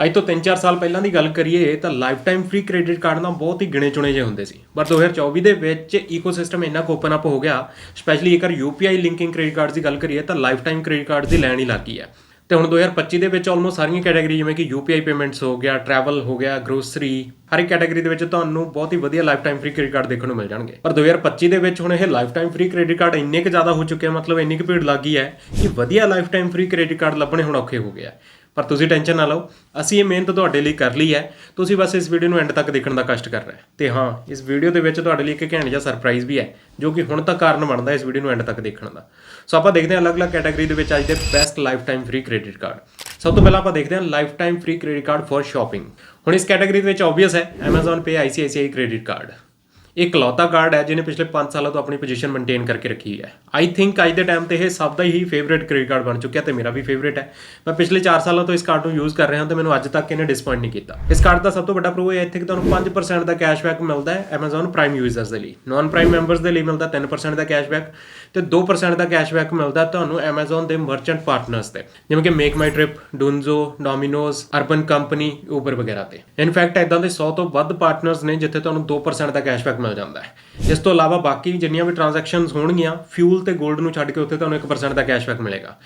ਅੱਜ ਤੋਂ 3-4 ਸਾਲ ਪਹਿਲਾਂ ਦੀ ਗੱਲ ਕਰੀਏ ਤਾਂ life time free credit card ਨਾ ਬਹੁਤ ਹੀ ਗਿਣੇ ਚੁਣੇ ਜਿਹੇ ਹੁੰਦੇ ਸੀ। ਪਰ 2024 ਦੇ ਵਿੱਚ ਈਕੋਸਿਸਟਮ ਇੰਨਾ ਕੁ ਓਪਨ ਅਪ ਹੋ ਗਿਆ ਸਪੈਸ਼ਲੀ ਜੇਕਰ UPI ਲਿੰਕਿੰਗ ਕ੍ਰੈਡਿਟ ਕਾਰਡ ਦੀ ਗੱਲ ਕਰੀਏ ਤਾਂ ਲਾਈਫ ਟਾਈਮ ਕ੍ਰੈਡਿਟ ਕਾਰਡ ਦੀ ਲੈਣ ਹੀ ਲੱਗੀ ਹੈ। ਤੇ ਹੁਣ 2025 ਦੇ ਵਿੱਚ ਆਲਮੋਸਟ ਸਾਰੀਆਂ ਕੈਟਾਗਰੀ ਜਿਵੇਂ ਕਿ UPI ਪੇਮੈਂਟਸ ਹੋ ਗਿਆ ਟਰੈਵਲ ਹੋ ਗਿਆ ਗਰੋਸਰੀ ਹਰ ਇੱਕ ਕੈਟਾਗਰੀ ਦੇ ਵਿੱਚ ਤੁਹਾਨੂੰ ਬਹੁਤ ਹੀ ਵਧੀਆ life time free credit card ਦੇਖਣ ਨੂੰ ਮਿਲ ਜਾਣਗੇ। ਪਰ 2025 ਦੇ ਵਿੱਚ ਹੁਣ ਇਹ life time free credit card ਇੰਨੇ ਕੁ ਜ਼ਿਆਦਾ ਹੋ ਚੁੱਕੇ ਆ, ਮਤਲਬ ਇੰਨੀ ਕੁ ਭੀੜ ਲੱਗ ਗਈ ਹੈ ਕਿ ਵਧੀਆ life time free credit card ਲੱਭਣੇ ਹੁਣ ਔਖੇ ਹੋ ਗਏ ਆ। ਪਰ ਤੁਸੀਂ ਟੈਨਸ਼ਨ ਨਾ ਲਓ, ਅਸੀਂ ਇਹ ਮਿਹਨਤ ਤੁਹਾਡੇ ਲਈ ਕਰ ਲਈ ਹੈ। ਤੁਸੀਂ ਬਸ ਇਸ ਵੀਡੀਓ ਨੂੰ ਐਂਡ ਤੱਕ ਦੇਖਣ ਦਾ ਕਸ਼ਟ ਕਰ ਰਹੇ ਤੇ ਹਾਂ, ਇਸ ਵੀਡੀਓ ਦੇ ਵਿੱਚ ਤੁਹਾਡੇ ਲਈ ਇੱਕ ਘੈਂਟ ਜਿਹਾ ਸਰਪ੍ਰਾਈਜ਼ ਵੀ ਹੈ, ਜੋ ਕਿ ਹੁਣ ਤੱਕ ਕਾਰਨ ਬਣਦਾ ਇਸ ਵੀਡੀਓ ਨੂੰ ਐਂਡ ਤੱਕ ਦੇਖਣ ਦਾ। ਸੋ ਆਪਾਂ ਦੇਖਦੇ ਹਾਂ ਅਲੱਗ-ਅਲੱਗ ਕੈਟਾਗਰੀ ਦੇ ਵਿੱਚ ਅੱਜ ਦੇ best lifetime free credit card ਸਭ ਤੋਂ ਪਹਿਲਾਂ ਆਪਾਂ ਦੇਖਦੇ ਹਾਂ lifetime free credit card for shopping ਹੁਣ ਇਸ ਕੈਟਾਗਰੀ ਦੇ ਵਿੱਚ ਆਬਵੀਅਸ ਹੈ, Amazon Pay ICICI credit card ਇਹ ਇਕਲੌਤਾ ਕਾਰਡ ਹੈ ਜਿਹਨੇ ਪਿਛਲੇ 5 ਸਾਲਾਂ ਤੋਂ ਆਪਣੀ ਪੋਜੀਸ਼ਨ ਮੇਨਟੇਨ ਕਰਕੇ ਰੱਖੀ ਹੈ। ਆਈ ਥਿੰਕ ਅੱਜ ਦੇ ਟਾਈਮ ਤੇ ਇਹ ਸਭ ਦਾ ਹੀ ਫੇਵਰੇਟ ਕ੍ਰੈਡਿਟ ਕਾਰਡ ਬਣ ਚੁੱਕਿਆ ਤੇ ਮੇਰਾ ਵੀ ਫੇਵਰੇਟ ਹੈ। ਮੈਂ ਪਿਛਲੇ 4 ਸਾਲਾਂ ਤੋਂ ਇਸ ਕਾਰਡ ਨੂੰ ਯੂਜ਼ ਕਰ ਰਿਹਾ ਹਾਂ ਤੇ ਮੈਨੂੰ ਅੱਜ ਤੱਕ ਇਹਨੇ ਡਿਸਪਾਇੰਟ ਨਹੀਂ ਕੀਤਾ। ਇਸ ਕਾਰਡ ਦਾ ਸਭ ਤੋਂ ਵੱਡਾ ਪ੍ਰੂਫ ਇਹ ਹੈ ਇੱਥੇ ਕਿ ਤੁਹਾਨੂੰ 5% ਦਾ ਕੈਸ਼ਬੈਕ ਮਿਲਦਾ ਹੈ Amazon Prime ਯੂਜ਼ਰਸ ਦੇ ਲਈ। ਨਾਨ ਪ੍ਰਾਈਮ ਮੈਂਬਰਸ ਦੇ ਲਈ ਮਿਲਦਾ 3% ਦਾ ਕੈਸ਼ਬੈਕ ਤੇ 2% ਦਾ ਕੈਸ਼ਬੈਕ ਮਿਲਦਾ ਤੁਹਾਨੂੰ Amazon ਦੇ ਮਰਚੈਂਟ ਪਾਰਟਨਰਸ ਤੇ। ਜਿਵੇਂ ਕਿ Make My Trip Dunzo Domino's Urban Company Uber ਵਗੈਰਾ ਤੇ। ਇਨਫੈਕਟ ਇਦਾਂ ਦੇ 100 ਤੋਂ ਵੱਧ ਪਾਰਟਨਰਸ ਨੇ ਜਿੱਥੇ ਤੁਹਾਨੂੰ 2% ਦਾ ਕੈਸ਼ਬੈਕ ਮਿਲ ਜਾਂਦਾ ਹੈ। ਇਸ ਤੋਂ ਇਲਾਵਾ ਬਾਕੀ ਜਿੰਨੀਆਂ ਵੀ ਟ੍ਰਾਂਜੈਕਸ਼ਨਸ ਹੋਣਗੀਆਂ ਫਿਊਲ ਤੇ 골ਡ ਨੂੰ ਛੱਡ ਕੇ ਉੱਥੇ ਤੁਹਾਨੂੰ 1% ਦਾ ਕੈਸ਼ਬੈਕ ਮਿਲੇਗਾ।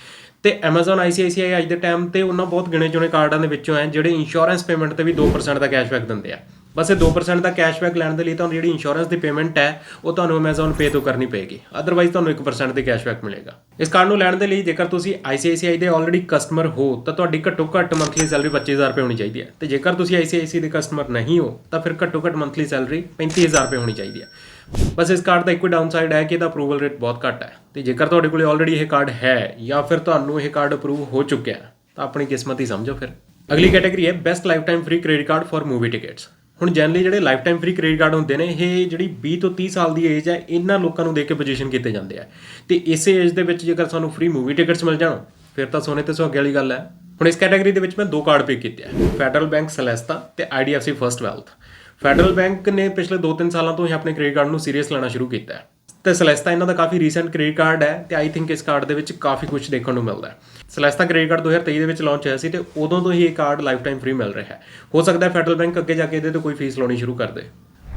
ਤੇ Amazon ICICI ਅੱਜ ਦੇ ਟਾਈਮ ਤੇ ਉਹਨਾਂ ਬਹੁਤ ਗਿਣੇ ਚੁਣੇ ਕਾਰਡਾਂ ਦੇ ਵਿੱਚੋਂ ਹੈ, ਜਿਹੜੇ ਇੰਸ਼ੋਰੈਂਸ ਪੇਮੈਂਟ ਤੇ ਵੀ 2% ਦਾ ਕੈਸ਼ਬੈਕ ਦਿੰਦੇ ਆ। ਬਸ ਇਹ 2% ਦਾ ਕੈਸ਼ਬੈਕ ਲੈਣ ਦੇ ਲਈ ਤੁਹਾਨੂੰ ਜਿਹੜੀ ਇੰਸ਼ੋਰੈਂਸ ਦੀ ਪੇਮੈਂਟ ਹੈ, ਉਹ ਤੁਹਾਨੂੰ Amazon Pay ਤੋਂ ਕਰਨੀ ਪਏਗੀ। ਅਦਰਵਾਈਜ਼ ਤੁਹਾਨੂੰ 1% ਦੇ ਕੈਸ਼ਬੈਕ ਮਿਲੇਗਾ। ਇਸ ਕਾਰਡ ਨੂੰ ਲੈਣ ਦੇ ਲਈ ਜੇਕਰ ਤੁਸੀਂ ICICI ਦੇ ਆਲਰੇਡੀ ਕਸਟਮਰ ਹੋ, ਤਾਂ ਤੁਹਾਡੀ ਘੱਟੋ ਘੱਟ ਮੰਥਲੀ ਸੈਲਰੀ 25000 ਰੁਪਏ ਹੋਣੀ ਚਾਹੀਦੀ ਹੈ। ਤੇ ਜੇਕਰ ਤੁਸੀਂ ICICI ਦੇ ਕਸਟਮਰ ਨਹੀਂ ਹੋ, ਤਾਂ ਫਿਰ ਘੱਟੋ ਘੱਟ ਮੰਥਲੀ ਸੈਲਰੀ 35000 ਰੁਪਏ ਹੋਣੀ ਚਾਹੀਦੀ ਹੈ। ਬਸ ਇਸ ਕਾਰਡ ਦਾ ਇੱਕੋ ਡਾਊਨਸਾਈਡ ਹੈ ਕਿ ਇਹਦਾ ਅਪਰੂਵਲ ਰੇਟ ਬਹੁਤ ਘੱਟ ਹੈ। ਤੇ ਜੇਕਰ ਤੁਹਾਡੇ ਕੋਲ ਆਲਰੇਡੀ ਇਹ ਕਾਰਡ ਹੈ, ਜਾਂ ਫਿਰ ਤੁਹਾਨੂੰ ਇਹ ਕਾਰਡ ਅਪਰੂਵ ਹੋ ਚੁੱਕਿਆ ਤਾਂ ਆਪਣੀ ਕਿਸਮਤ ਹੀ ਸਮਝੋ ਫਿਰ। ਅਗਲੀ ਕੈਟਾਗਰੀ ਹੈ best lifetime free credit card for movie tickets ਹੁਣ ਜਨਰਲੀ ਜਿਹੜੇ life time free credit card ਹੁੰਦੇ ਨੇ, ਇਹ ਜਿਹੜੀ 20 ਤੋਂ 30 ਸਾਲ ਦੀ ਏਜ ਹੈ, ਇਹਨਾਂ ਲੋਕਾਂ ਨੂੰ ਦੇ ਕੇ ਪੋਜੀਸ਼ਨ ਕੀਤੇ ਜਾਂਦੇ ਆ। ਤੇ ਇਸੇ ਏਜ ਦੇ ਵਿੱਚ ਜੇਕਰ ਸਾਨੂੰ ਫ੍ਰੀ ਮੂਵੀ ਟਿਕਟਸ ਮਿਲ ਜਾਣ, ਫਿਰ ਤਾਂ ਸੋਨੇ ਤੇ ਸੁਹਾਗੇ ਵਾਲੀ ਗੱਲ ਹੈ। ਹੁਣ ਇਸ ਕੈਟਾਗਰੀ ਦੇ ਵਿੱਚ ਮੈਂ ਦੋ ਕਾਰਡ ਪਿਕ ਕੀਤੇ ਆ ਫੈਡਰਲ ਬੈਂਕ ਸੈਲੈਸਟਾ ਤੇ IDFC First Wealth Federal Bank ਨੇ ਪਿਛਲੇ 2-3 ਸਾਲਾਂ ਤੋਂ ਹੀ ਆਪਣੇ ਕ੍ਰੈਡਿਟ ਕਾਰਡ ਨੂੰ ਸੀਰੀਅਸ ਲੈਣਾ ਸ਼ੁਰੂ ਕੀਤਾ ਹੈ। ਤੇ ਸੈਲੈਸਟਾ ਇਹਨਾਂ ਦਾ ਕਾਫੀ ਰੀਸੈਂਟ ਕ੍ਰੈਡਿਟ ਕਾਰਡ ਹੈ ਤੇ ਆਈ ਥਿੰਕ ਇਸ ਕਾਰਡ ਦੇ ਵਿੱਚ ਕਾਫੀ ਕੁਝ ਦੇਖਣ ਨੂੰ ਮਿਲਦਾ ਹੈ। ਸੈਲੈਸਟਾ ਕ੍ਰੈਡਿਟ ਕਾਰਡ 2023 ਦੇ ਵਿੱਚ ਲਾਂਚ ਹੋਇਆ ਸੀ ਤੇ ਉਦੋਂ ਤੋਂ ਹੀ ਇਹ ਕਾਰਡ ਲਾਈਫ ਟਾਈਮ ਫ੍ਰੀ ਮਿਲ ਰਿਹਾ ਹੈ। ਹੋ ਸਕਦਾ ਹੈ ਫੈਡਰਲ ਬੈਂਕ ਅੱਗੇ ਜਾ ਕੇ ਇਹਦੇ ਤੇ ਕੋਈ ਫੀਸ ਲਾਉਣੀ ਸ਼ੁਰੂ ਕਰ ਦੇ।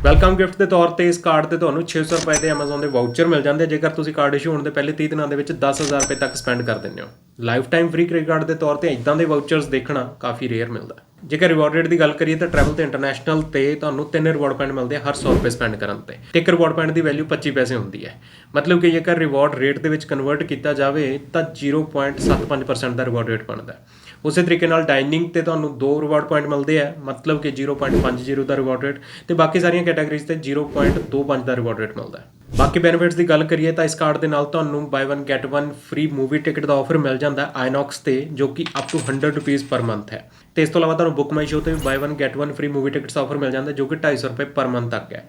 ਵੈਲਕਮ ਗਿਫਟ ਦੇ ਤੌਰ ਤੇ ਇਸ ਕਾਰਡ ਤੇ ਤੁਹਾਨੂੰ 600 ਰੁਪਏ ਦੇ Amazon ਦੇ ਵਾਊਚਰ ਮਿਲ ਜਾਂਦੇ ਆ। ਜੇਕਰ ਤੁਸੀਂ ਕਾਰਡ ਇਸ਼ੂ ਹੋਣ ਦੇ ਪਹਿਲੇ 30 ਦਿਨਾਂ ਦੇ ਵਿੱਚ 10000 ਰੁਪਏ ਤੱਕ ਸਪੈਂਡ ਕਰ ਦਿੰਦੇ ਹੋ। Life time free credit card ਦੇ ਤੌਰ ਤੇ ਇਦਾਂ ਦੇ ਵਾਊਚਰਸ ਦੇਖਣਾ ਕਾਫੀ ਰੇਅਰ ਮਿਲਦਾ ਜੇਕਰ ਰਿਵਾਰਡ ਰੇਟ ਦੀ ਗੱਲ ਕਰੀਏ ਤਾਂ ਟਰੈਵਲ ਤੇ ਇੰਟਰਨੈਸ਼ਨਲ ਤੇ ਤੁਹਾਨੂੰ ਤਿੰਨ ਰਿਵਾਰਡ ਪੁਆਇੰਟ ਮਿਲਦੇ ਆ ਹਰ 100 ਰੁਪਏ ਸਪੈਂਡ ਕਰਨ ਤੇ। ਤੇ ਇੱਕ ਰਿਵਾਰਡ ਪੁਆਇੰਟ ਦੀ ਵੈਲਿਊ 25 ਪੈਸੇ ਹੁੰਦੀ ਹੈ। ਮਤਲਬ ਕਿ ਜੇਕਰ ਰਿਵਾਰਡ ਰੇਟ ਦੇ ਵਿੱਚ ਕਨਵਰਟ ਕੀਤਾ ਜਾਵੇ ਤਾਂ 0.75% ਦਾ ਰਿਵਾਰਡ ਰੇਟ ਬਣਦਾ ਹੈ। ਉਸੇ ਤਰੀਕੇ ਨਾਲ ਡਾਈਨਿੰਗ ਤੇ ਤੁਹਾਨੂੰ ਦੋ ਰਿਵਾਰਡ ਪੁਆਇੰਟ ਮਿਲਦੇ ਆ, ਮਤਲਬ ਕਿ 0.50 ਦਾ ਰਿਵਾਰਡ ਰੇਟ ਤੇ ਬਾਕੀ ਸਾਰੀਆਂ ਕੈਟਾਗਰੀਜ਼ ਤੇ 0.25 ਦਾ ਰਿਵਾਰਡ ਰੇਟ ਮਿਲਦਾ ਹੈ। ਬਾਕੀ ਬੈਨੀਫਿਟਸ ਦੀ ਗੱਲ ਕਰੀਏ ਤਾਂ ਇਸ ਕਾਰਡ ਦੇ ਨਾਲ ਤੁਹਾਨੂੰ buy 1 get 1 free movie ticket ਦਾ ਆਫਰ ਮਿਲ ਜਾਂਦਾ ਹੈ ਆਈਨੌਕਸ ਤੇ, ਜੋ ਕਿ ਅਪ ਟੂ 100 ਰੁਪਏ ਪਰ ਮੰਥ ਹੈ। ਤੇ ਇਸ ਤੋਂ ਇਲਾਵਾ ਤੁਹਾਨੂੰ ਬੁੱਕ ਮਾਈ ਸ਼ੋ ਤੇ ਵੀ buy 1 get 1 free movie tickets offer ਮਿਲ ਜਾਂਦਾ, ਜੋ ਕਿ 250 ਰੁਪਏ ਪਰ ਮੰਥ ਤੱਕ ਹੈ।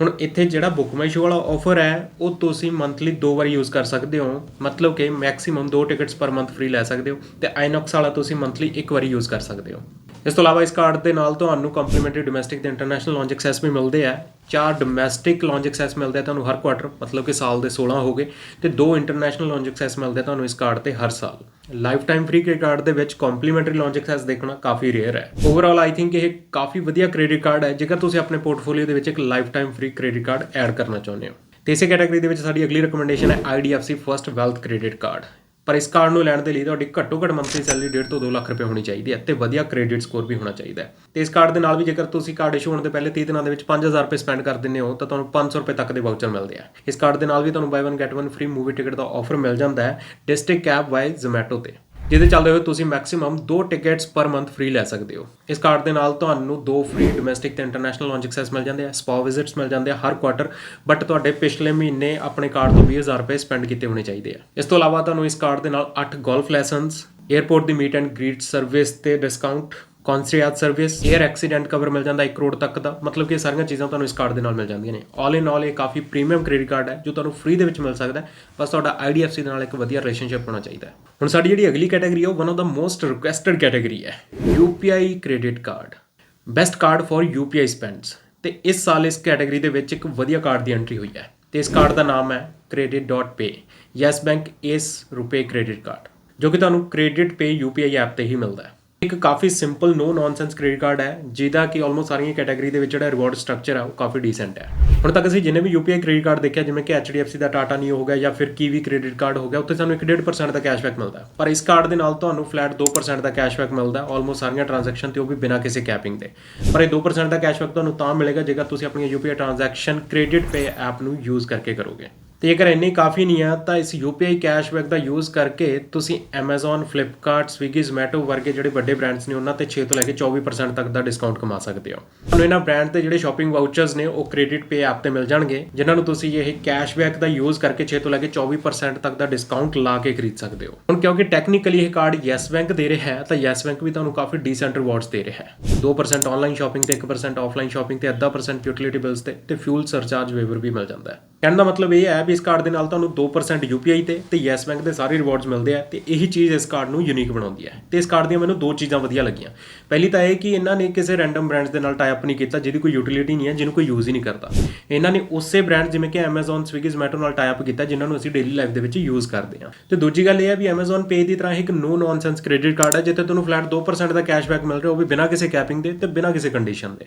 ਹੁਣ ਇੱਥੇ ਜਿਹੜਾ ਬੁੱਕ ਮਾਈ ਸ਼ੋ ਵਾਲਾ ਆਫਰ ਹੈ, ਉਹ ਤੁਸੀਂ ਮੰਥਲੀ ਦੋ ਵਾਰ ਯੂਜ਼ ਕਰ ਸਕਦੇ ਹੋ। ਮਤਲਬ ਕਿ ਮੈਕਸਿਮਮ ਦੋ ਟਿਕਟਸ ਪਰ ਮੰਥ ਫ੍ਰੀ ਲੈ ਸਕਦੇ ਹੋ ਤੇ ਆਈਨੌਕਸ ਵਾਲਾ ਤੁਸੀਂ ਮੰਥਲੀ ਇੱਕ ਵਾਰੀ ਯੂਜ਼ ਕਰ ਸਕਦੇ ਹੋ। ਇਸ ਤੋਂ ਇਲਾਵਾ ਇਸ ਕਾਰਡ ਦੇ ਨਾਲ ਤੁਹਾਨੂੰ ਕੰਪਲੀਮੈਂਟਰੀ ਡੋਮੈਸਟਿਕ ਤੇ ਇੰਟਰਨੈਸ਼ਨਲ ਲੌਂਜ ਐਕਸੈਸ ਵੀ ਮਿਲਦੇ ਆ। ਚਾਰ ਡੋਮੈਸਟਿਕ ਲੌਂਜ ਐਕਸੈਸ ਮਿਲਦੇ ਆ ਤੁਹਾਨੂੰ ਹਰ ਕੁਆਟਰ ਮਤਲਬ ਕਿ ਸਾਲ ਦੇ 16 ਹੋਗੇ ਤੇ ਦੋ ਇੰਟਰਨੈਸ਼ਨਲ ਲੌਂਜ ਐਕਸੈਸ ਮਿਲਦੇ ਆ ਤੁਹਾਨੂੰ ਇਸ ਕਾਰਡ ਤੇ ਹਰ ਸਾਲ। Life time free credit card ਦੇ ਵਿੱਚ ਕੰਪਲੀਮੈਂਟਰੀ ਲੌਂਜ ਐਕਸੈਸ ਦੇਖਣਾ ਕਾਫੀ ਰੇਅਰ ਹੈ। ਓਵਰਆਲ ਆਈ ਥਿੰਕ ਇਹ ਕਾਫੀ ਵਧੀਆ ਕ੍ਰੈਡਿਟ ਕਾਰਡ ਹੈ, ਜੇਕਰ ਤੁਸੀਂ ਆਪਣੇ ਪੋਰਟਫੋਲੀਓ ਦੇ ਵਿੱਚ ਇੱਕ lifetime free credit card add ਕਰਨਾ ਚਾਹੁੰਦੇ ਹੋ। ਤੇ ਇਸੇ ਕੈਟਾਗਰੀ ਦੇ ਵਿੱਚ ਸਾਡੀ ਅਗਲੀ ਰეკਮੈਂਡੇਸ਼ਨ ਹੈ IDFC First Wealth credit card ਪਰ ਇਸ ਕਾਰਡ ਨੂੰ ਲੈਣ ਦੇ ਲਈ ਤੁਹਾਡੀ ਘੱਟੋ ਘੱਟ ਮੰਥਲੀ ਸੈਲਰੀ 1.5 ਤੋਂ 2 ਲੱਖ ਰੁਪਏ ਹੋਣੀ ਚਾਹੀਦੀ ਹੈ ਤੇ ਵਧੀਆ ਕ੍ਰੈਡਿਟ ਸਕੋਰ ਵੀ ਹੋਣਾ ਚਾਹੀਦਾ ਹੈ। ਤੇ ਇਸ ਕਾਰਡ ਦੇ ਨਾਲ ਵੀ ਜੇਕਰ ਤੁਸੀਂ ਕਾਰਡ ਇਸ਼ੂ ਹੋਣ ਦੇ ਪਹਿਲੇ 30 ਦਿਨਾਂ ਦੇ ਵਿੱਚ 5000 ਰੁਪਏ ਸਪੈਂਡ ਕਰ ਦਿੰਦੇ ਹੋ, ਤਾਂ ਤੁਹਾਨੂੰ 500 ਰੁਪਏ ਤੱਕ ਦੇ ਵਾਊਚਰ ਮਿਲਦੇ ਆ। ਇਸ ਕਾਰਡ ਦੇ ਨਾਲ ਵੀ ਤੁਹਾਨੂੰ buy 1 get 1 free movie ticket ਦਾ ਆਫਰ ਮਿਲ ਜਾਂਦਾ ਹੈ ਡਿਸਟ੍ਰਿਕਟ ਕੈਬ ਬਾਈ ਜ਼ੋਮੈਟੋ ਤੇ। ਜਿਹਦੇ ਚੱਲਦੇ ਹੋਏ ਤੁਸੀਂ maximum 2 tickets per month free ਲੈ ਸਕਦੇ ਹੋ। ਇਸ ਕਾਰਡ ਦੇ ਨਾਲ ਤੁਹਾਨੂੰ ਦੋ ਫ੍ਰੀ ਡੋਮੈਸਟਿਕ ਤੇ ਇੰਟਰਨੈਸ਼ਨਲ ਲੌਂਜ ਐਕਸੈਸ ਮਿਲ ਜਾਂਦੇ ਆ ਸਪਾ ਵਿਜ਼ਿਟਸ ਮਿਲ ਜਾਂਦੇ ਆ ਹਰ ਕੁਆਟਰ ਬਟ ਤੁਹਾਡੇ ਪਿਛਲੇ ਮਹੀਨੇ ਆਪਣੇ ਕਾਰਡ ਤੋਂ 20000 ਰੁਪਏ ਸਪੈਂਡ ਕੀਤੇ ਹੋਣੇ ਚਾਹੀਦੇ ਆ। ਇਸ ਤੋਂ ਇਲਾਵਾ ਤੁਹਾਨੂੰ ਇਸ ਕਾਰਡ ਦੇ ਨਾਲ 8 ਗੋਲਫ ਲੈਸਨਸ 에어ਪੋਰਟ ਦੀ ਮੀਟ ਐਂਡ ਗ੍ਰੀਟ ਸਰਵਿਸ ਤੇ discount concierge service air accident cover ਮਿਲ ਜਾਂਦਾ 1 ਕਰੋੜ ਤੱਕ ਦਾ। ਮਤਲਬ ਕਿ ਇਹ ਸਾਰੀਆਂ ਚੀਜ਼ਾਂ ਤੁਹਾਨੂੰ ਇਸ ਕਾਰਡ ਦੇ ਨਾਲ ਮਿਲ ਜਾਂਦੀਆਂ ਨੇ। ਆਲ ਇਨ ਆਲ ਇਹ ਕਾਫੀ ਪ੍ਰੀਮੀਅਮ ਕ੍ਰੈਡਿਟ ਕਾਰਡ ਹੈ, ਜੋ ਤੁਹਾਨੂੰ ਫ੍ਰੀ ਦੇ ਵਿੱਚ ਮਿਲ ਸਕਦਾ ਹੈ। ਬਸ ਤੁਹਾਡਾ IDFC ਦੇ ਨਾਲ ਇੱਕ ਵਧੀਆ ਰਿਲੇਸ਼ਨਸ਼ਿਪ ਹੋਣਾ ਚਾਹੀਦਾ ਹੈ। ਹੁਣ ਸਾਡੀ ਜਿਹੜੀ ਅਗਲੀ ਕੈਟਾਗਰੀ ਹੈ, ਉਹ one of the most requested category ਹੈ। UPI credit card best card for UPI spends ਤੇ ਇਸ ਸਾਲ ਇਸ ਕੈਟਾਗਰੀ ਦੇ ਵਿੱਚ ਇੱਕ ਵਧੀਆ ਕਾਰਡ ਦੀ ਐਂਟਰੀ ਹੋਈ ਹੈ। ਤੇ ਇਸ ਕਾਰਡ ਦਾ ਨਾਮ ਹੈ credit.pay ਯੈਸ ਬੈਂਕ ਇਸ ਰੁਪਏ ਕ੍ਰੈਡਿਟ ਕਾਰਡ ਜੋ ਕਿ ਤੁਹਾਨੂੰ ਕ੍ਰੈਡਿਟ ਪੇ UPI ਐਪ ਤੇ ਹੀ ਮਿਲਦਾ ਹੈ। ਇੱਕ ਕਾਫੀ simple no nonsense credit card ਹੈ, ਜਿਹਦਾ ਕਿ ਆਲਮੋਸਟ ਸਾਰੀਆਂ ਕੈਟਾਗਰੀ ਦੇ ਵਿੱਚ ਜਿਹੜਾ ਰਿਵਾਰਡ ਸਟਰਕਚਰ ਹੈ ਉਹ ਕਾਫੀ ਡੀਸੈਂਟ ਹੈ। ਹੁਣ ਤੱਕ ਅਸੀਂ ਜਿੰਨੇ ਵੀ UPI ਕ੍ਰੈਡਿਟ ਕਾਰਡ ਦੇਖਿਆ, ਜਿਵੇਂ ਕਿ HDFC ਦਾ ਟਾਟਾ ਨਿਓ ਹੋ ਗਿਆ ਜਾਂ ਫਿਰ ਕੀਵੀ ਕ੍ਰੈਡਿਟ ਕਾਰਡ ਹੋ ਗਿਆ, ਉੱਥੇ ਸਾਨੂੰ 1.5% ਦਾ ਕੈਸ਼ਬੈਕ ਮਿਲਦਾ। ਪਰ ਇਸ ਕਾਰਡ ਦੇ ਨਾਲ ਤੁਹਾਨੂੰ ਫਲੈਟ 2% ਦਾ ਕੈਸ਼ਬੈਕ ਮਿਲਦਾ ਆਲਮੋਸਟ ਸਾਰੀਆਂ ਟ੍ਰਾਂਜੈਕਸ਼ਨ ਤੇ ਉਹ ਵੀ ਬਿਨਾਂ ਕਿਸੇ ਕੈਪਿੰਗ ਦੇ। ਪਰ ਇਹ 2% ਦਾ ਕੈਸ਼ਬੈਕ ਤੁਹਾਨੂੰ ਤਾਂ ਮਿਲੇਗਾ ਜੇਕਰ ਤੁਸੀਂ ਆਪਣੀ UPI transaction credit pay app ਨੂੰ ਯੂਜ਼ ਕਰਕੇ ਕਰੋਗੇ। ਤੇ ਜੇਕਰ ਇੰਨੀ ਕਾਫੀ ਨਹੀਂ ਆ ਤਾਂ ਇਸ UPI ਕੈਸ਼ਬੈਕ ਦਾ ਯੂਜ਼ ਕਰਕੇ ਤੁਸੀਂ Amazon, Flipkart, Swiggy, Zomato ਵਰਗੇ ਜਿਹੜੇ ਵੱਡੇ ਬ੍ਰਾਂਡਸ ਨੇ ਉਹਨਾਂ ਤੇ 6 ਤੋਂ ਲੈ ਕੇ 24% ਤੱਕ ਦਾ ਡਿਸਕਾਊਂਟ ਕਮਾ ਸਕਦੇ ਹੋ। ਤੁਹਾਨੂੰ ਇਹਨਾਂ ਬ੍ਰਾਂਡ ਤੇ ਜਿਹੜੇ ਸ਼ਾਪਿੰਗ ਵਾਊਚਰਸ ਨੇ ਉਹ ਕ੍ਰੈਡਿਟ ਪੇ ਐਪ ਤੇ ਮਿਲ ਜਾਣਗੇ ਜਿਨ੍ਹਾਂ ਨੂੰ ਤੁਸੀਂ ਇਹ ਕੈਸ਼ਬੈਕ ਦਾ ਯੂਜ਼ ਕਰਕੇ 6 ਤੋਂ ਲੈ ਕੇ 24% ਤੱਕ ਦਾ ਡਿਸਕਾਊਂਟ ਲਾ ਕੇ ਖਰੀਦ ਸਕਦੇ ਹੋ। ਹੁਣ ਕਿਉਂਕਿ ਟੈਕਨੀਕਲੀ ਇਹ ਕਾਰਡ ਯੈਸ ਬੈਂਕ ਦੇ ਰਿਹਾ ਹੈ ਤਾਂ ਯੈਸ ਬੈਂਕ ਵੀ ਤੁਹਾਨੂੰ ਕਾਫੀ ਡੀਸੈਂਟ ਰਿਵਾਰਡਸ ਦੇ ਰਿਹਾ ਹੈ। 2% ਆਨਲਾਈਨ ਸ਼ਾਪਿੰਗ ਤੇ 1% ਆਫਲਾਈਨ ਸ਼ਾਪਿੰਗ ਤੇ 0.5% ਯੂਟਿਲਿਟੀ ਬਿਲਸ ਤੇ ਤੇ ਫਿਊਲ ਸਰਚਾਰਜ ਵੇਵਰ ਵੀ ਮਿਲ ਜਾਂਦਾ ਹੈ। ਕਹਿਣ ਦਾ ਮਤਲਬ ਇਹ ਹੈ ਵੀ ਇਸ ਕਾਰਡ ਦੇ ਨਾਲ ਤੁਹਾਨੂੰ 2% UPI ਤੇ ਤੇ ਯੈਸ ਬੈਂਕ ਦੇ ਸਾਰੇ ਰਿਵਾਰਡਸ ਮਿਲਦੇ ਆ ਤੇ ਇਹੀ ਚੀਜ਼ ਇਸ ਕਾਰਡ ਨੂੰ ਯੂਨੀਕ ਬਣਾਉਂਦੀ ਹੈ ਤੇ ਇਸ ਕਾਰਡ ਦੀਆਂ ਮੈਨੂੰ ਦੋ ਚੀਜ਼ਾਂ ਵਧੀਆ ਲੱਗੀਆਂ। ਪਹਿਲੀ ਤਾਂ ਇਹ ਕਿ ਇਹਨਾਂ ਨੇ ਕਿਸੇ ਰੈਂਡਮ ਬ੍ਰਾਂਡਸ ਦੇ ਨਾਲ ਟਾਈ ਅਪ ਨਹੀਂ ਕੀਤਾ ਜਿਹਦੀ ਕੋਈ ਯੂਟਿਲਿਟੀ ਨਹੀਂ ਹੈ ਜਿਹਨੂੰ ਕੋਈ ਯੂਜ਼ ਹੀ ਨਹੀਂ ਕਰਦਾ। ਇਹਨਾਂ ਨੇ ਉਸੇ ਬ੍ਰਾਂਡ ਜਿਵੇਂ ਕਿ Amazon, Swiggy, Zomato ਨਾਲ ਟਾਈ ਅਪ ਕੀਤਾ ਜਿਨ੍ਹਾਂ ਨੂੰ ਅਸੀਂ ਡੇਲੀ ਲਾਈਫ ਦੇ ਵਿੱਚ ਯੂਜ਼ ਕਰਦੇ ਹਾਂ ਤੇ ਦੂਜੀ ਗੱਲ ਇਹ ਹੈ ਵੀ Amazon Pay ਦੀ ਤਰ੍ਹਾਂ ਇੱਕ ਨੋ ਨੌਨਸੈਂਸ ਕ੍ਰੈਡਿਟ ਕਾਰਡ ਹੈ ਜਿੱਥੇ ਤੁਹਾਨੂੰ ਫਲੈਟ 2% ਦਾ ਕੈਸ਼ਬੈਕ ਮਿਲ ਰਿਹਾ ਉਹ ਵੀ ਬਿਨਾਂ ਕਿਸੇ ਕੈਪਿੰਗ ਦੇ ਤੇ ਬਿਨਾਂ ਕਿਸੇ ਕੰਡੀਸ਼ਨ ਦੇ।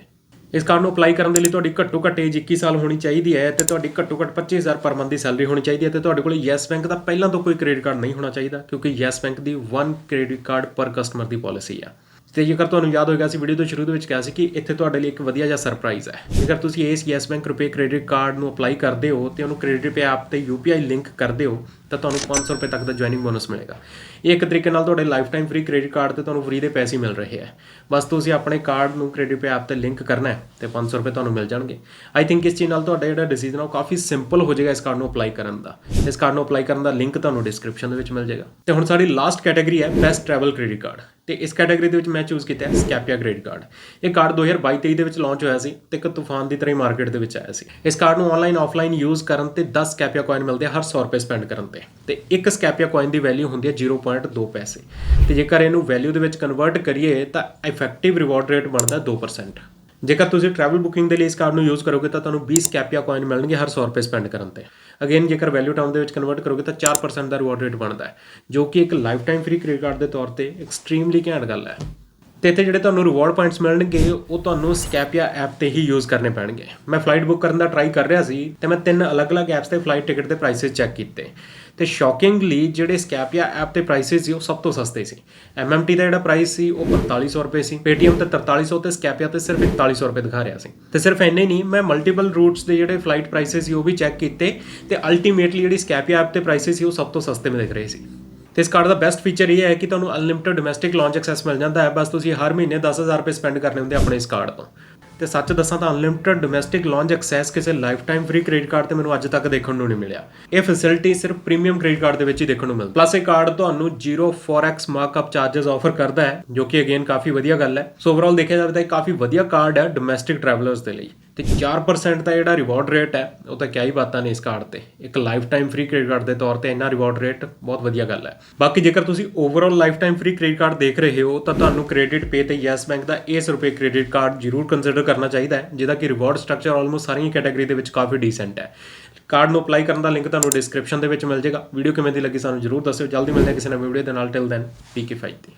ਇਸ ਕਾਰਡ ਨੂੰ ਅਪਲਾਈ ਕਰਨ ਦੇ ਲਈ ਤੁਹਾਡੀ ਘੱਟੋ ਘੱਟ ਏਜ 21 ਸਾਲ ਹੋਣੀ ਚਾਹੀਦੀ ਹੈ ਤੇ ਤੁਹਾਡੀ ਘੱਟੋ ਘੱਟ 25000 ਪਰ ਮੰਥ ਦੀ ਸੈਲਰੀ ਹੋਣੀ ਚਾਹੀਦੀ ਹੈ ਤੇ ਤੁਹਾਡੇ ਕੋਲ ਯੈਸ ਬੈਂਕ ਦਾ ਪਹਿਲਾਂ ਤੋਂ ਕੋਈ ਕ੍ਰੈਡਿਟ ਕਾਰਡ ਨਹੀਂ ਹੋਣਾ ਚਾਹੀਦਾ ਕਿਉਂਕਿ ਯੈਸ ਬੈਂਕ ਦੀ 1 ਕ੍ਰੈਡਿਟ ਕਾਰਡ ਪਰ ਕਸਟਮਰ ਦੀ ਪਾਲਿਸੀ ਆ। ਤੇ ਜੇਕਰ ਤੁਹਾਨੂੰ ਯਾਦ ਹੋਏਗਾ, ਅਸੀਂ ਵੀਡੀਓ ਦੇ ਸ਼ੁਰੂ ਦੇ ਵਿੱਚ ਕਿਹਾ ਸੀ ਕਿ ਇੱਥੇ ਤੁਹਾਡੇ ਲਈ ਇੱਕ ਵਧੀਆ ਜਿਹਾ ਸਰਪ੍ਰਾਈਜ਼ ਹੈ। ਜੇਕਰ ਤੁਸੀਂ ਇਸ Yes Bank RuPay credit card ਨੂੰ ਅਪਲਾਈ ਕਰਦੇ ਹੋ ਤੇ ਉਹਨੂੰ ਕ੍ਰੈਡਿਟ ਪੇ ਐਪ ਤੇ UPI ਲਿੰਕ ਕਰਦੇ ਹੋ ਤਾਂ ਤੁਹਾਨੂੰ 500 ਰੁਪਏ ਤੱਕ ਦਾ ਜੁਆਇਨਿੰਗ ਬੋਨਸ ਮਿਲੇਗਾ। ਇਹ ਇੱਕ ਤਰੀਕੇ ਨਾਲ ਤੁਹਾਡੇ life time free credit card ਤੇ ਤੁਹਾਨੂੰ ਫ੍ਰੀ ਦੇ ਪੈਸੇ ਮਿਲ ਰਹੇ ਹੈ। ਬਸ ਤੁਸੀਂ ਆਪਣੇ ਕਾਰਡ ਨੂੰ ਕ੍ਰੈਡਿਟ ਪੇ ਐਪ ਤੇ ਲਿੰਕ ਕਰਨਾ ਹੈ ਤੇ 500 ਰੁਪਏ ਤੁਹਾਨੂੰ ਮਿਲ ਜਾਣਗੇ। ਆਈ ਥਿੰਕ ਇਸ ਚੀਜ਼ ਨਾਲ ਤੁਹਾਡਾ ਜਿਹੜਾ ਡਿਸੀਜਨ ਆ ਉਹ ਕਾਫੀ ਸਿੰਪਲ ਹੋ ਜਾਏਗਾ ਇਸ ਕਾਰਡ ਨੂੰ ਅਪਲਾਈ ਕਰਨ ਦਾ। ਇਸ ਕਾਰਡ ਨੂੰ ਅਪਲਾਈ ਕਰਨ ਦਾ ਲਿੰਕ ਤੁਹਾਨੂੰ ਡਿਸਕ੍ਰਿਪਸ਼ਨ ਦੇ ਵਿੱਚ ਮਿਲ ਜਾਏਗਾ। ਤੇ ਹੁਣ ਸਾਡੀ ਲਾਸਟ ਕੈਟਾਗਰੀ ਹੈ ਬੈਸਟ ਟਰੈਵਲ ਕ੍ਰੈਡਿਟ ਕਾਰਡ ਤੇ ਇਸ ਕੈਟਾਗਰੀ ਦੇ ਵਿੱਚ ਮੈਂ ਚੂਜ਼ ਕੀਤਾ ਹੈ ਸਕੈਪੀਆ ਕ੍ਰੈਡਿਟ ਕਾਰਡ ਇਹ ਕਾਰਡ 2022-23 ਦੇ ਵਿੱਚ ਲਾਂਚ ਹੋਇਆ ਸੀ ਤੇ ਇੱਕ ਤੂਫਾਨ ਦੀ ਤਰ੍ਹਾਂ ਹੀ ਮਾਰਕੀਟ ਦੇ ਵਿੱਚ ਆਇਆ ਸੀ। ਇਸ ਕਾਰਡ ਨੂੰ ਆਨਲਾਈਨ ਆਫਲਾਈਨ ਯੂਜ਼ ਕਰਨ ਤੇ 10 ਸਕੈਪੀਆ ਕੋਇਨ ਮਿਲਦੇ ਹਰ 100 ਰੁਪਏ ਸਪੈਂਡ ਕਰਨ ਤੇ। ਤੇ ਇੱਕ ਸਕੈਪੀਆ ਕੋਇਨ ਦੀ ਵੈਲਿਊ ਹੁੰਦੀ ਹੈ 0.2 ਪੈਸੇ। ਤੇ ਜੇਕਰ ਇਹਨੂੰ ਵੈਲਿਊ ਦੇ ਵਿੱਚ ਕਨਵਰਟ ਕਰੀਏ, ਤਾਂ ਇਫੈਕਟਿਵ ਰਿਵਾਰਡ ਰੇਟ ਬਣਦਾ 2% ਜੇਕਰ ਤੁਸੀਂ ਟਰੈਵਲ ਬੁਕਿੰਗ ਦੇ ਲਈ ਇਸ ਕਾਰਡ ਨੂੰ ਯੂਜ਼ ਕਰੋਗੇ, ਤਾਂ ਤੁਹਾਨੂੰ 20 ਸਕੈਪੀਆ ਕੋਇਨ ਮਿਲਣਗੇ ਹਰ 100 ਰੁਪਏ ਸਪੈਂਡ ਕਰਨ ਤੇ। ਅਗੇਨ ਜੇਕਰ ਵੈਲਿਊ ਟਾਊਨ ਦੇ ਵਿੱਚ ਕਨਵਰਟ ਕਰੋਗੇ, ਤਾਂ 4% ਦਾ ਰਿਵਾਰਡ ਰੇਟ ਬਣਦਾ ਹੈ, ਜੋ ਕਿ ਇੱਕ life time free credit card ਦੇ ਤੌਰ ਤੇ ਐਕਸਟ੍ਰੀਮਲੀ ਘੈਂਟ ਗੱਲ ਹੈ। ਤੇ ਇੱਥੇ ਜਿਹੜੇ ਤੁਹਾਨੂੰ ਰਿਵਾਰਡ ਪੁਆਇੰਟਸ ਮਿਲਣਗੇ, ਉਹ ਤੁਹਾਨੂੰ ਸਕੈਪੀਆ ਐਪ ਤੇ ਹੀ ਯੂਜ਼ ਕਰਨੇ ਪੈਣਗੇ। ਮੈਂ ਫਲਾਈਟ ਬੁੱਕ ਕਰਨ ਦਾ ਟਰਾਈ ਕਰ ਰਿਹਾ ਸੀ ਤੇ ਮੈਂ ਤਿੰਨ ਅਲੱਗ-ਅਲੱਗ ਐਪਸ ਤੇ ਫਲਾਈਟ ਟਿਕਟ ਦੇ ਪ੍ਰਾਈਸਸ ਚੈੱਕ ਕੀਤੇ। ਤੇ ਸ਼ੌਕਿੰਗਲੀ ਜਿਹੜੇ ਸਕੈਪੀਆ ਐਪ ਤੇ ਪ੍ਰਾਈਸਸ ਸੀ, ਉਹ ਸਭ ਤੋਂ ਸਸਤੇ ਸੀ। MMT ਦਾ ਜਿਹੜਾ ਪ੍ਰਾਈਸ ਸੀ, ਉਹ 4500 ਰੁਪਏ ਸੀ। Paytm ਤੇ 4300 ਤੇ ਸਕੈਪੀਆ ਤੇ ਸਿਰਫ 4100 ਰੁਪਏ ਦਿਖਾ ਰਿਹਾ ਸੀ। ਤੇ ਸਿਰਫ ਇੰਨੇ ਨਹੀਂ, ਮੈਂ ਮਲਟੀਪਲ ਰੂਟਸ ਦੇ ਜਿਹੜੇ ਫਲਾਈਟ ਪ੍ਰਾਈਸਸ ਸੀ, ਉਹ ਵੀ ਚੈੱਕ ਕੀਤੇ ਤੇ ਅਲਟੀਮੇਟਲੀ ਜਿਹੜੀ ਸਕੈਪੀਆ ਐਪ ਤੇ ਪ੍ਰਾਈਸਸ ਸੀ, ਉਹ ਸਭ ਤੋਂ ਸਸਤੇ ਮਿਲ ਰਹੇ ਸੀ। ਤੇ ਇਸ ਕਾਰਡ ਦਾ ਬੈਸਟ ਫੀਚਰ ਇਹ ਹੈ ਕਿ ਤੁਹਾਨੂੰ ਅਨਲਿਮਿਟਿਡ ਡੋਮੈਸਟਿਕ ਲਾਂਚ ਐਕਸੈਸ ਮਿਲ ਜਾਂਦਾ ਹੈ। ਬਸ ਤੁਸੀਂ ਹਰ ਮਹੀਨੇ 10000 ਰੁਪਏ ਸਪੈਂਡ ਕਰਨੇ ਹੁੰਦੇ ਆਪਣੇ ਇਸ ਕਾਰਡ ਤੋਂ। ਤੇ ਸੱਚ ਦੱਸਾਂ ਤਾਂ ਅਨਲਿਮਿਟਿਡ ਡੋਮੈਸਟਿਕ ਲਾਂਚ ਐਕਸੈਸ ਕਿਸੇ life time free credit card ਤੇ ਮੈਨੂੰ ਅੱਜ ਤੱਕ ਦੇਖਣ ਨੂੰ ਨਹੀਂ ਮਿਲਿਆ। ਇਹ ਫੈਸਿਲਿਟੀ ਸਿਰਫ ਪ੍ਰੀਮੀਅਮ ਕ੍ਰੈਡਿਟ ਕਾਰਡ ਦੇ ਵਿੱਚ ਹੀ ਦੇਖਣ ਨੂੰ ਮਿਲਦੀ। ਪਲੱਸ ਇਹ ਕਾਰਡ ਤੁਹਾਨੂੰ 0 4x ਮਾਰਕਅਪ ਚਾਰजेस ਆਫਰ ਕਰਦਾ ਹੈ, ਜੋ ਕਿ ਅਗੇਨ ਕਾਫੀ ਵਧੀਆ ਗੱਲ ਹੈ। ਸੋ ਓਵਰਆਲ ਦੇਖਿਆ ਜਾਵੇ ਤਾਂ ਇਹ ਕਾਫੀ ਵਧੀਆ ਕਾਰਡ ਹੈ ਡੋਮੈਸਟਿਕ ਟਰੈਵਲਰਸ ਦੇ ਲਈ। ਤੇ 4% ਦਾ ਜਿਹੜਾ ਰਿਵਾਰਡ ਰੇਟ ਹੈ, ਉਹ ਤਾਂ ਕਿਆ ਹੀ ਬਾਤਾਂ ਨੇ ਇਸ ਕਾਰਡ ਤੇ। ਇੱਕ life time free credit card ਦੇ ਤੌਰ ਤੇ ਇੰਨਾ ਰਿਵਾਰਡ ਰੇਟ ਬਹੁਤ ਵਧੀਆ ਗੱਲ ਹੈ। ਬਾਕੀ ਜੇਕਰ ਤੁਸੀਂ overall lifetime free credit card ਦੇਖ ਰਹੇ ਹੋ, ਤਾਂ ਤੁਹਾਨੂੰ ਕ੍ਰੈਡਿਟ ਪੇ ਤੇ ਯੈਸ ਬੈਂਕ ਦਾ ਇਸ ਰੁਪਏ ਕ੍ਰੈਡਿਟ ਕਾਰਡ ਜ਼ਰੂਰ ਕੰਸੀਡਰ ਕਰਨਾ ਚਾਹੀਦਾ ਹੈ, ਜਿਹਦਾ ਕਿ ਰਿਵਾਰਡ ਸਟਰਕਚਰ ਆਲਮੋਸਟ ਸਾਰੀਆਂ ਕੈਟਾਗਰੀ ਦੇ ਵਿੱਚ ਕਾਫੀ ਡੀਸੈਂਟ ਹੈ। ਕਾਰਡ ਨੂੰ ਅਪਲਾਈ ਕਰਨ ਦਾ ਲਿੰਕ ਤੁਹਾਨੂੰ ਡਿਸਕ੍ਰਿਪਸ਼ਨ ਦੇ ਵਿੱਚ ਮਿਲ ਜਾਏਗਾ। ਵੀਡੀਓ ਕਿਵੇਂ ਦੀ ਲੱਗੀ ਸਾਨੂੰ ਜ਼ਰੂਰ ਦੱਸਿਓ। ਜਲਦੀ ਮਿਲਦੇ ਹਾਂ ਕਿਸੇ ਨਵੀਂ ਵੀਡੀਓ ਦੇ ਨਾਲ। ਟਿਲ ਦੈਨ ਪੀਕੇ 5 ਦੀ